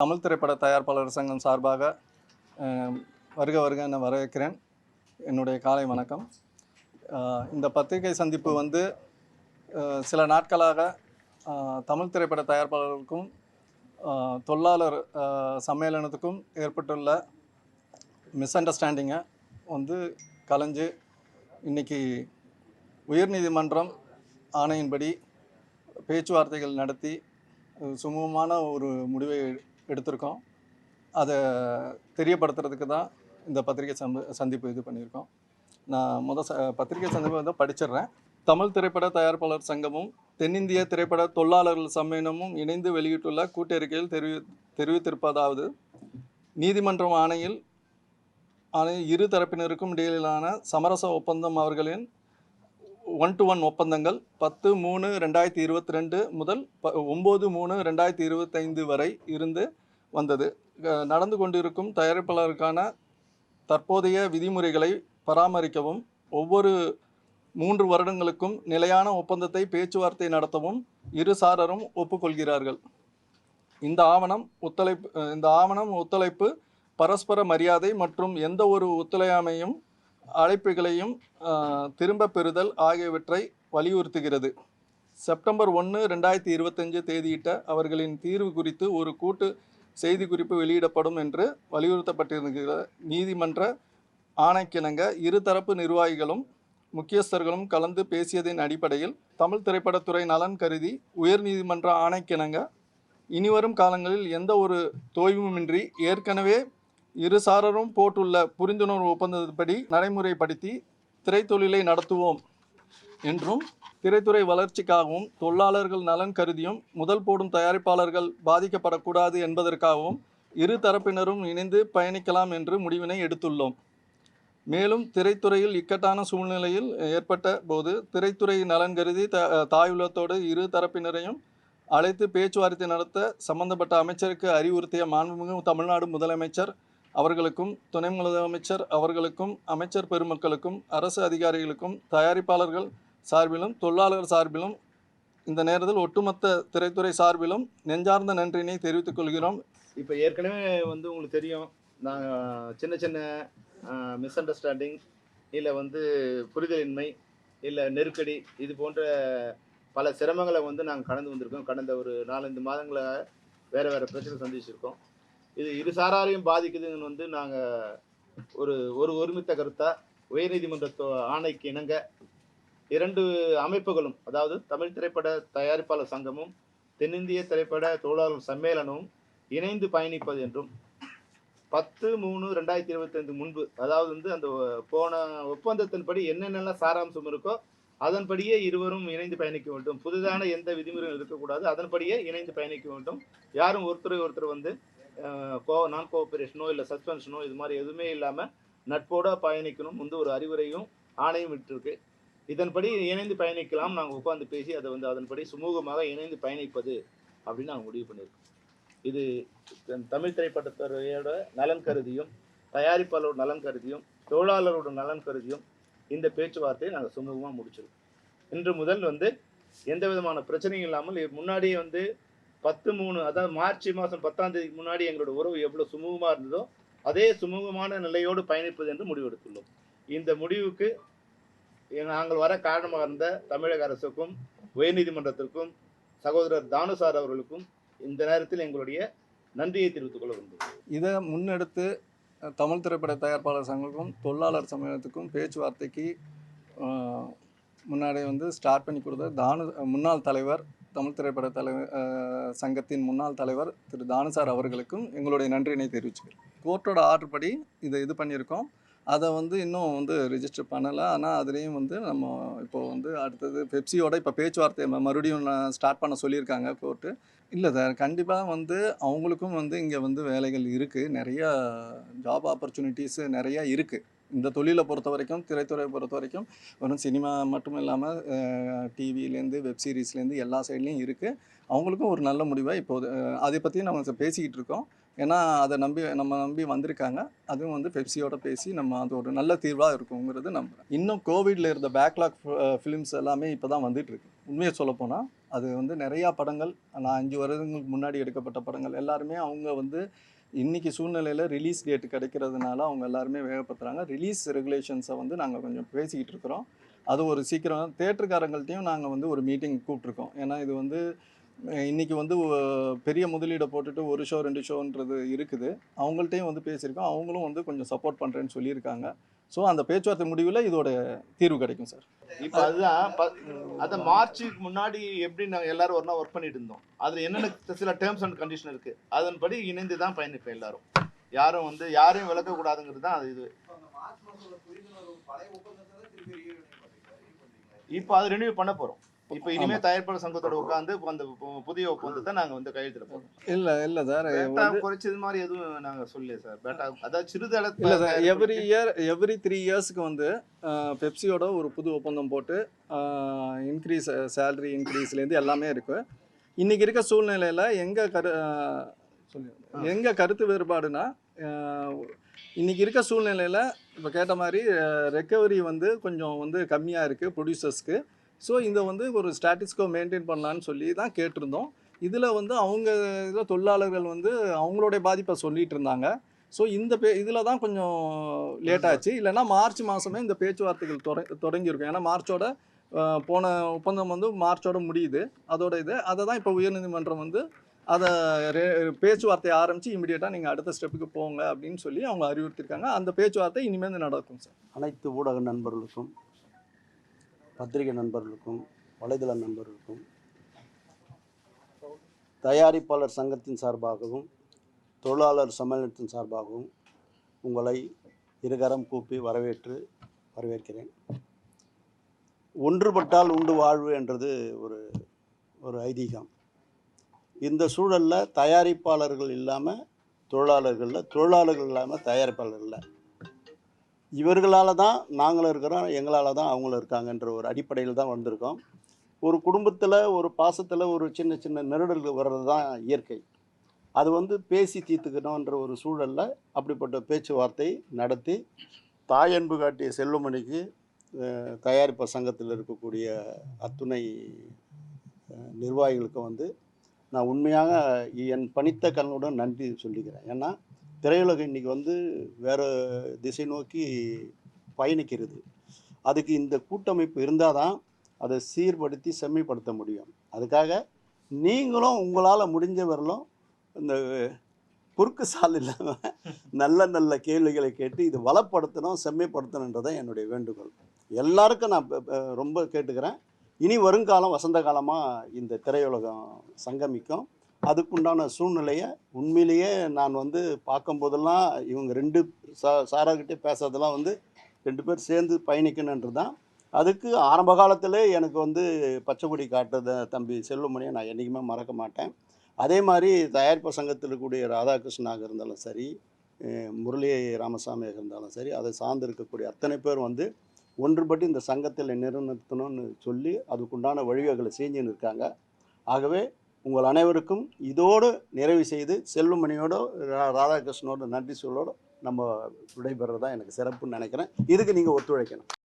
தமிழ் திரைப்பட தயாரிப்பாளர் சங்கம் சார்பாக வருக வருக என வரவேற்கிறேன். என்னுடைய காலை வணக்கம். இந்த பத்திரிகை சந்திப்பு வந்து சில நாட்களாக தமிழ் திரைப்பட தயாரிப்பாளர்களுக்கும் தொழிலாளர் சம்மேளனத்துக்கும் ஏற்பட்டுள்ள மிஸ் அண்டர்ஸ்டாண்டிங்கை வந்து கலைஞ்சு இன்னைக்கு உயர்நீதிமன்றம் ஆணையின்படி பேச்சுவார்த்தைகள் நடத்தி சுமூகமான ஒரு முடிவை எடுத்திருக்கோம். அதை தெரியப்படுத்துறதுக்கு தான் இந்த பத்திரிகை சந்த சந்திப்பு இது பண்ணியிருக்கோம். நான் முத ச பத்திரிகை சந்திப்பு வந்து படிச்சிடுறேன். தமிழ் திரைப்பட தயாரிப்பாளர் சங்கமும் தென்னிந்திய திரைப்பட தொழிலாளர்கள் சம்மேளனமும் இணைந்து வெளியிட்டுள்ள கூட்டறிக்கையில் தெரிவி தெரிவித்திருப்பதாவது நீதிமன்றம் ஆணையில் ஆணை இரு தரப்பினருக்கும் இடையிலான சமரச ஒப்பந்தம் அவர்களின் ஒன் டு ஒன் ஒப்பந்தங்கள் பத்து மூணு ரெண்டாயிரத்தி இருபத்தி ரெண்டு முதல் ப ஒம்பது மூணு ரெண்டாயிரத்தி இருபத்தைந்து வரை இருந்து வந்தது. நடந்து கொண்டிருக்கும் தயாரிப்பாளருக்கான தற்போதைய விதிமுறைகளை பராமரிக்கவும் ஒவ்வொரு மூன்று வருடங்களுக்கும் நிலையான ஒப்பந்தத்தை பேச்சுவார்த்தை நடத்தவும் இரு சாரரும் ஒப்புக்கொள்கிறார்கள். இந்த ஆவணம் ஒத்துழைப்பு இந்த ஆவணம் ஒத்துழைப்பு பரஸ்பர மரியாதை மற்றும் எந்த ஒரு ஒத்துழையாமையும் அழைப்புகளையும் திரும்ப திரும்பப் பெறுதல் ஆகியவற்றை வலியுறுத்துகிறது. செப்டம்பர் ஒன்று ரெண்டாயிரத்தி இருபத்தஞ்சு தேதியிட்ட அவர்களின் தீர்வு குறித்து ஒரு கூட்டு செய்திக்குறிப்பு வெளியிடப்படும் என்று வலியுறுத்தப்பட்டிருக்கிற நீதிமன்ற ஆணைக்கிணங்க இருதரப்பு நிர்வாகிகளும் முக்கியஸ்தர்களும் கலந்து பேசியதின் அடிப்படையில் தமிழ் திரைப்படத்துறை நலன் கருதி உயர்நீதிமன்ற ஆணைக்கிணங்க. இனிவரும் காலங்களில் எந்த ஒரு தோய்வுமின்றி ஏற்கனவே இரு சாரரும் போட்டுள்ள புரிந்துணர்வு ஒப்பந்தப்படி நடைமுறைப்படுத்தி திரைத்தொழிலை நடத்துவோம். என்றும் திரைத்துறை வளர்ச்சிக்காகவும் தொழிலாளர்கள் நலன் கருதியும் முதல் போடும் தயாரிப்பாளர்கள் பாதிக்கப்படக்கூடாது என்பதற்காகவும் இரு தரப்பினரும் இணைந்து பயணிக்கலாம் என்று முடிவினை எடுத்துள்ளோம். மேலும் திரைத்துறையில் இக்கட்டான சூழ்நிலையில் ஏற்பட்ட போது திரைத்துறை நலன் கருதி த தாயுள்ளத்தோடு இரு தரப்பினரையும் அழைத்து பேச்சுவார்த்தை நடத்த சம்பந்தப்பட்ட அமைச்சருக்கு அறிவுறுத்திய மாண்புமிகு தமிழ்நாடு முதலமைச்சர் அவர்களுக்கும் துணை முதலமைச்சர் அவர்களுக்கும் அமைச்சர் பெருமக்களுக்கும் அரசு அதிகாரிகளுக்கும் தயாரிப்பாளர்கள் சார்பிலும் தொழிலாளர் சார்பிலும் இந்த நேரத்தில் ஒட்டுமொத்த திரைத்துறை சார்பிலும் நெஞ்சார்ந்த நன்றியினை தெரிவித்துக் கொள்கிறோம். இப்போ ஏற்கனவே வந்து உங்களுக்கு தெரியும் நாங்கள் சின்ன சின்ன மிஸ் அண்டர்ஸ்டாண்டிங் இல்லை வந்து புரிதலின்மை இல்லை நெருக்கடி இது போன்ற பல சிரமங்களை வந்து நாங்கள் கடந்து வந்திருக்கோம். கடந்த ஒரு நாலஞ்சு மாதங்களாக வேறு வேறு பிரச்சனை சந்திச்சிருக்கோம். இது இரு சாராரையும் பாதிக்குதுன்னு வந்து நாங்கள் ஒரு ஒரு ஒருமித்த கருத்தாக உயர்நீதிமன்ற தொ- ஆணைக்கு இணங்க இரண்டு அமைப்புகளும் அதாவது தமிழ் திரைப்பட தயாரிப்பாளர் சங்கமும் தென்னிந்திய திரைப்பட தொழிலாளர் சம்மேளனமும் இணைந்து பயணிப்பது என்றும் பத்து மூணு ரெண்டாயிரத்தி இருபத்தைந்து முன்பு அதாவது வந்து அந்த போன ஒப்பந்தத்தின்படி என்னென்னலாம் சாராம்சம் இருக்கோ அதன்படியே இருவரும் இணைந்து பயணிக்க வேண்டும். புதிதான எந்த விதிமுறையும் இருக்கக்கூடாது. அதன்படியே இணைந்து பயணிக்க வேண்டும். யாரும் ஒருத்தரை ஒருத்தர் வந்து கோ நான் கோஆபரேஷனோ இல்லை சஸ்பென்ஷனோ இது மாதிரி எதுவுமே இல்லாமல் நட்போட பயணிக்கணும். வந்து ஒரு அறிவுரையும் ஆணையும் விட்டுருக்கு. இதன்படி இணைந்து பயணிக்கலாம். நாங்கள் உட்காந்து பேசி அதை வந்து அதன்படி சுமூகமாக இணைந்து பயணிப்பது அப்படின்னு நாங்கள் முடிவு பண்ணியிருக்கோம். இது தமிழ் திரைப்படத்துறையோட நலன் கருதியும் தயாரிப்பாளரோட நலன் கருதியும் தொழிலாளரோட நலன் கருதியும் இந்த பேச்சுவார்த்தையை நாங்கள் சுமூகமாக முடிச்சிருக்கோம். இன்று முதல் வந்து எந்த விதமான பிரச்சனையும் இல்லாமல் முன்னாடியே வந்து பத்து மூணு அதாவது மார்ச் மாதம் பத்தாம் தேதிக்கு முன்னாடி எங்களோட உறவு எவ்வளோ சுமூகமாக இருந்ததோ அதே சுமூகமான நிலையோடு பயணிப்பது என்று முடிவெடுத்துள்ளோம். இந்த முடிவுக்கு நாங்கள் வர காரணமாக இருந்த தமிழக அரசுக்கும் உயர்நீதிமன்றத்திற்கும் சகோதரர் தானுசார் அவர்களுக்கும் இந்த நேரத்தில் எங்களுடைய நன்றியை தெரிவித்துக் கொள்ள வேண்டும் இதை முன்னெடுத்து தமிழ் திரைப்பட தயாரிப்பாளர் சங்கத்துக்கும் தொழிலாளர் சமயத்துக்கும் பேச்சுவார்த்தைக்கு முன்னாடி வந்து ஸ்டார்ட் பண்ணி கொடுத்த தானு முன்னாள் தலைவர் தமிழ் திரைப்பட தலைவர் சங்கத்தின் முன்னாள் தலைவர் திரு தானுசார் அவர்களுக்கும் எங்களுடைய நன்றியினை தெரிவிச்சுக்கிறேன். கோர்ட்டோட ஆர்டர் படி இதை இது பண்ணியிருக்கோம். அதை வந்து இன்னும் வந்து ரிஜிஸ்டர் பண்ணலை. ஆனால் அதுலேயும் வந்து நம்ம இப்போ வந்து அடுத்தது பெப்சியோட இப்போ பேச்சுவார்த்தை மறுபடியும் மறுபடியும் ஸ்டார்ட் பண்ண சொல்லியிருக்காங்க கோர்ட்டு இல்லை சார் கண்டிப்பாக வந்து அவங்களுக்கும் வந்து இங்கே வந்து வேலைகள் இருக்குது நிறையா ஜாப் ஆப்பர்ச்சுனிட்டிஸு நிறையா இருக்குது இந்த தொழிலை பொறுத்த வரைக்கும் திரைத்துறையை பொறுத்த வரைக்கும் வெறும் சினிமா மட்டும் இல்லாமல் டிவிலேருந்து வெப் சீரிஸ்லேருந்து எல்லா சைட்லேயும் இருக்குது அவங்களுக்கும் ஒரு நல்ல முடிவாக இப்போது அதை பற்றி நம்ம பேசிக்கிட்டு இருக்கோம். ஏன்னா அதை நம்பி நம்ம நம்பி வந்திருக்காங்க. அதுவும் வந்து பெப்சியோட பேசி நம்ம அது ஒரு நல்ல தீர்வாக இருக்குங்கிறது நம்புகிறேன் இன்னும் கோவிடில் இருந்த பேக்லாக் ஃபிலிம்ஸ் எல்லாமே இப்போ தான் வந்துட்டுருக்கு. உண்மையை சொல்லப்போனால் அது வந்து நிறையா படங்கள் நான் அஞ்சு வருடங்களுக்கு முன்னாடி எடுக்கப்பட்ட படங்கள் எல்லாருமே அவங்க வந்து இன்றைக்கி சூழ்நிலையில் ரிலீஸ் டேட் கிடைக்கிறதுனால அவங்க எல்லாருமே வேகப்படுத்துகிறாங்க ரிலீஸ் ரெகுலேஷன்ஸை வந்து நாங்கள் கொஞ்சம் பேசிக்கிட்டு இருக்கிறோம். அது ஒரு சீக்கிரம் தேட்டருக்காரங்கள்ட்டையும் நாங்கள் வந்து ஒரு மீட்டிங் கூப்பிட்ருக்கோம் ஏன்னா இது வந்து இன்றைக்கி இன்னைக்கு வந்து பெரிய முதலீடை போட்டுட்டு ஒரு ஷோ ரெண்டு ஷோன்றது இருக்குது. அவங்கள்ட்டையும் வந்து பேசியிருக்கோம். அவங்களும் வந்து கொஞ்சம் சப்போர்ட் பண்ணுறேன்னு சொல்லியிருக்காங்க. ஸோ அந்த பேச்சுவார்த்தை முடிவில் இதோட தீர்வு கிடைக்கும் சார் இப்போ அதுதான் ப- மார்ச்சுக்கு முன்னாடி எப்படி நாங்கள் எல்லாரும் ஒன்றா ஒர்க் பண்ணிட்டு இருந்தோம். அதில் என்னென்ன சில டேர்ம்ஸ் அண்ட் கண்டிஷன் இருக்கு அதன்படி இணைந்து தான் பயணிப்பேன் எல்லாரும். யாரும் வந்து யாரையும் விளக்கக்கூடாதுங்கிறது தான் அது இது. இப்போ அது ரினியூ பண்ண போகிறோம் இப்போ இனிமே தயாரிப்பாளர் சங்கத்தோட உட்காந்து அந்த புதிய ஒப்பந்தத்தை நாங்க வந்து கையெழுத்திட போறோம். இல்லை இல்லை சார் குறைச்சது மாதிரி எதுவும் நாங்க சொல்லல சார். பேட்டா அதாவது இல்லை சிறிதளவு sir every year every three இயர்ஸ்க்கு வந்து பெப்சியோட ஒரு புது ஒப்பந்தம் போட்டு இன்க்ரீஸ் சேலரி இன்க்ரீஸ்லேருந்து எல்லாமே இருக்கு. இன்னைக்கு இருக்க சூழ்நிலையில் எங்கள் கரு எங்கள் கருத்து வேறுபாடுனா அஹ், இன்னைக்கு இருக்க சூழ்நிலையில் இப்போ கேட்ட மாதிரி ரெக்கவரி வந்து கொஞ்சம் வந்து கம்மியாக இருக்குது ப்ரொடியூசர்ஸ்க்கு ஸோ இந்த வந்து ஒரு ஸ்டாட்டிஸ்கோ மெயின்டைன் பண்ணலான்னு சொல்லி தான் கேட்டிருந்தோம். இதில் வந்து அவங்க இதில் தொழிலாளர்கள் வந்து அவங்களுடைய பாதிப்பை சொல்லிட்டு இருந்தாங்க. ஸோ இந்த பே இதில் தான் கொஞ்சம் லேட் ஆச்சு. இல்லைன்னா மார்ச் மாதமே இந்த பேச்சுவார்த்தைகள் தொட தொடங்கியிருக்கும். ஏன்னா மார்ச்சோட போன ஒப்பந்தம் வந்து மார்ச்சோட முடியுது. அதோட இது அதை தான் இப்போ உயர்நீதிமன்றம் வந்து அதை ரே- பேச்சுவார்த்தை ஆரம்பித்து இமிடியேட்டாக நீங்கள் அடுத்த ஸ்டெப்புக்கு போங்க அப்படின்னு சொல்லி அவங்க அறிவுறுத்திருக்காங்க அந்த பேச்சுவார்த்தை இனிமேல் நடக்கும் சார். அனைத்து ஊடக நண்பர்களுக்கும் பத்திரிகை நண்பர்களுக்கும் வலைதள நண்பர்களுக்கும் தயாரிப்பாளர் சங்கத்தின் சார்பாகவும் தொழிலாளர் சம்மேளனத்தின் சார்பாகவும் உங்களை இருகரம் கூப்பி வரவேற்று வரவேற்கிறேன். ஒன்றுபட்டால் உண்டு வாழ்வு என்றது ஒரு ஒரு ஐதீகம். இந்த சூழலில் தயாரிப்பாளர்கள் இல்லாமல் தொழிலாளர்களில் தொழிலாளர்கள் இல்லாமல் தயாரிப்பாளர்கள் இல்லை. இவர்களால் தான் நாங்களும் இருக்கிறோம் எங்களால் தான் அவங்களும் இருக்காங்கன்ற ஒரு அடிப்படையில் தான் வந்திருக்கோம். ஒரு குடும்பத்தில் ஒரு பாசத்தில் ஒரு சின்ன சின்ன நெருடல்கள் வர்றது தான் இயற்கை. அது வந்து பேசி தீர்த்துக்கணுன்ற ஒரு சூழலில் அப்படிப்பட்ட பேச்சுவார்த்தை நடத்தி தாயன்பு காட்டிய செல்வமணிக்கு தயாரிப்பு சங்கத்தில் இருக்கக்கூடிய அத்துணை நிர்வாகிகளுக்கு நிர்வாகிகளுக்கும் வந்து நான் உண்மையாக என் பணித்த கண்ணுடன் நன்றி சொல்லிக்கிறேன். ஏன்னா திரையுலகம் இன்றைக்கி வந்து வேறு திசை நோக்கி பயணிக்கிறது. அதுக்கு இந்த கூட்டமைப்பு இருந்தால் தான் அதை சீர்படுத்தி செம்மைப்படுத்த முடியும். அதுக்காக நீங்களும் உங்களால் முடிஞ்ச இந்த குறுக்கு சால் இல்லாமல் நல்ல நல்ல கேள்விகளை கேட்டு இது வளப்படுத்தணும் செம்மைப்படுத்தணுன்றதான் என்னுடைய வேண்டுகோள். எல்லாருக்கும் நான் ரொம்ப கேட்டுக்கிறேன். இனி வருங்காலம் வசந்த காலமாக இந்த திரையுலகம் சங்கமிக்கும். அதுக்குண்டான சூழ்நிலையை உண்மையிலேயே நான் வந்து பார்க்கும்போதெல்லாம் இவங்க ரெண்டு சா சாராக்கிட்டே பேசுறதெல்லாம் வந்து ரெண்டு பேர் சேர்ந்து பயணிக்கணுன்றது தான் அதுக்கு ஆரம்ப காலத்திலே எனக்கு வந்து பச்சை காட்டுறத தம்பி செல்லுமணியை நான் என்றைக்குமே மறக்க மாட்டேன். அதே மாதிரி தயாரிப்பு சங்கத்தில் இருக்கக்கூடிய ராதாகிருஷ்ணனாக இருந்தாலும் சரி முரளி ராமசாமியாக இருந்தாலும் சரி அதை சார்ந்து இருக்கக்கூடிய அத்தனை பேர் வந்து ஒன்றுபட்டு இந்த சங்கத்தில் நிறுவனத்தணும்னு சொல்லி அதுக்குண்டான வழிவகைகளை செஞ்சுன்னு இருக்காங்க. ஆகவே உங்கள் அனைவருக்கும் இதோடு நிறைவு செய்து செல்வமணியோட ரா- ராதாகிருஷ்ணனோட நன்றி சொல்லோடு நம்ம விடைபெறதான் எனக்கு சிறப்புன்னு நினைக்கிறேன். இதுக்கு நீங்கள் ஒத்துழைக்கணும்.